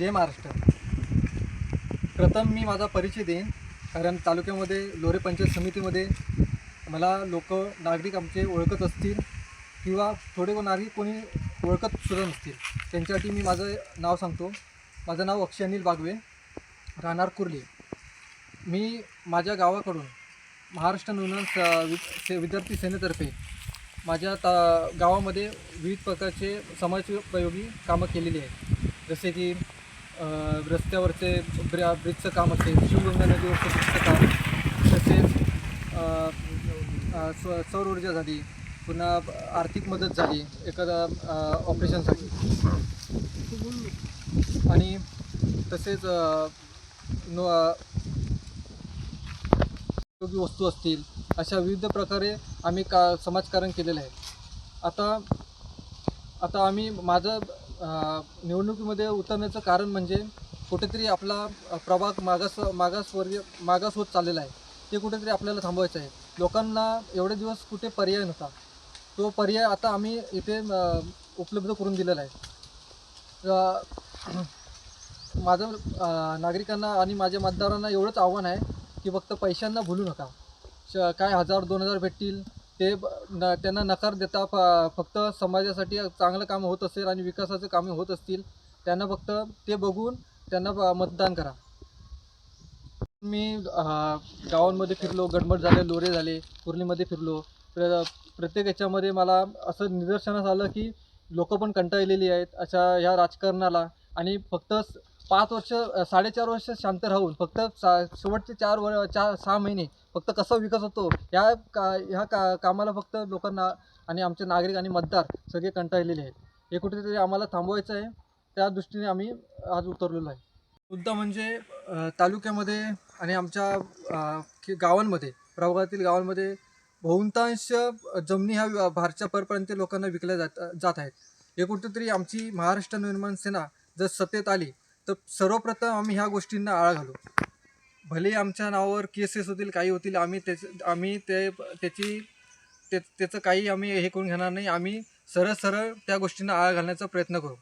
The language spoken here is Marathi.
जय महाराष्ट्र. प्रथम मी माझा परिचय देईन कारण तालुक्यामध्ये लोरे पंचायत समितीमध्ये मला लोक नागरिक आमचे ओळखत असतील किंवा थोडे कोण नागरिक कोणी ओळखत सुद्धा नसतील. त्यांच्यासाठी मी माझं नाव सांगतो. माझं नाव अक्षय अनिल बागवे राहणार कुर्ली. मी माझ्या गावाकडून महाराष्ट्र नूतन स- वि से विद्यार्थी सेनेतर्फे माझ्या ता गावामध्ये विविध प्रकारचे समाजोपयोगी कामं केलेली आहेत. जसे की रस्त्यावरचे ब्र ब्रिजचं काम असेल शिवगंगा नदीवरचं ब्रिजचं काम. तसेच स्व सौर ऊर्जा झाली. पुन्हा आर्थिक मदत झाली. एखादा ऑपरेशनसाठी आणि तसेच नो उपयोगी वस्तू असतील अशा विविध प्रकारे आम्ही का समाजकारण केलेलं आहे. आता आता आम्ही माझं निवडणुकीमध्ये उतरण्याचं कारण म्हणजे कुठेतरी आपला प्रभाग मागास मागासवर्गीय मागास होत चाललेला आहे. ते कुठेतरी आपल्याला थांबवायचं आहे. लोकांना एवढे दिवस कुठे पर्याय नव्हता. तो पर्याय आता आम्ही इथे उपलब्ध करून दिलेला आहे. माझं नागरिकांना आणि माझ्या मतदारांना एवढंच आव्हान आहे की फक्त पैशांना भुलू नका. श काय हजार दोन हजार भेटतील. ते न त्यांना नकार देता फ फक्त समाजासाठी चांगलं काम होत असेल आणि विकासाचे कामे होत असतील त्यांना फक्त ते बघून त्यांना मतदान करा. मी गावांमध्ये फिरलो गडमड झाले लोरे झाले कुर्लीमध्ये फिरलो. प्र प्रत्येक याच्यामध्ये मला असं निदर्शनास आलं की लोकं पण कंटाळलेली आहेत अशा ह्या राजकारणाला आणि फक्त पाच वर्ष साडेचार वर्ष शांत राहून फक्त सा शेवटचे चार वर चार सहा महिने फक्त कसा विकास होतो ह्या का ह्या का कामाला फक्त लोकांना आणि आमचे नागरिक आणि मतदार सगळे कंटाळलेले आहेत. हे कुठेतरी आम्हाला थांबवायचं आहे. त्या दृष्टीने आम्ही आज उतरलेलो आहे. मुद्दा म्हणजे तालुक्यामध्ये आणि आमच्या की गावांमध्ये प्रभागातील गावांमध्ये बहुतांश जमिनी ह्या भारच्या परपर्यंत परप्रांतीय लोकांना विकल्या जात जात आहेत. हे कुठेतरी आमची महाराष्ट्र निर्माण सेना जर सत्तेत आली तर सर्वप्रथम आम्ही ह्या गोष्टींना आळा घालू. भले आमच्या नावावर केसेस होतील काही होतील आम्ही त्याच आम्ही ते त्याची ते त्याचं काही आम्ही हे करून घेणार नाही. आम्ही सरळ सरळ त्या गोष्टींना आळा घालण्याचा प्रयत्न करू.